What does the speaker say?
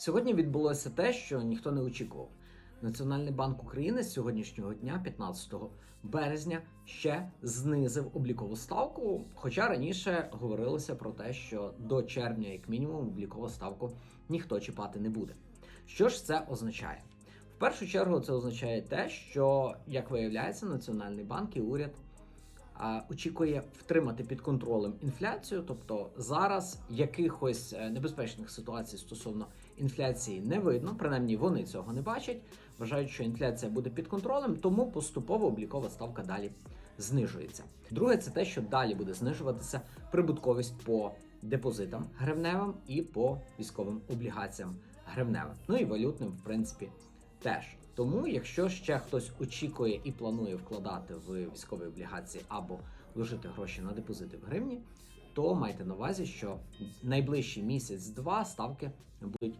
Сьогодні відбулося те, що ніхто не очікував. Національний банк України з сьогоднішнього дня, 15 березня, ще знизив облікову ставку. Хоча раніше говорилося про те, що до червня, як мінімум, облікову ставку ніхто чіпати не буде. Що ж це означає? В першу чергу це означає те, що, як виявляється, Національний банк і уряд очікує втримати під контролем інфляцію. Тобто зараз якихось е, небезпечних ситуацій стосовно інфляції не видно, принаймні вони цього не бачать. Вважають, що інфляція буде під контролем, тому поступово облікова ставка далі знижується. Друге, це те, що далі буде знижуватися прибутковість по депозитам гривневим і по військовим облігаціям гривневим. Ну і валютним, в принципі, теж. Тому, якщо ще хтось очікує і планує вкладати в військові облігації або вложити гроші на депозити в гривні, то майте на увазі, що найближчий місяць-два ставки будуть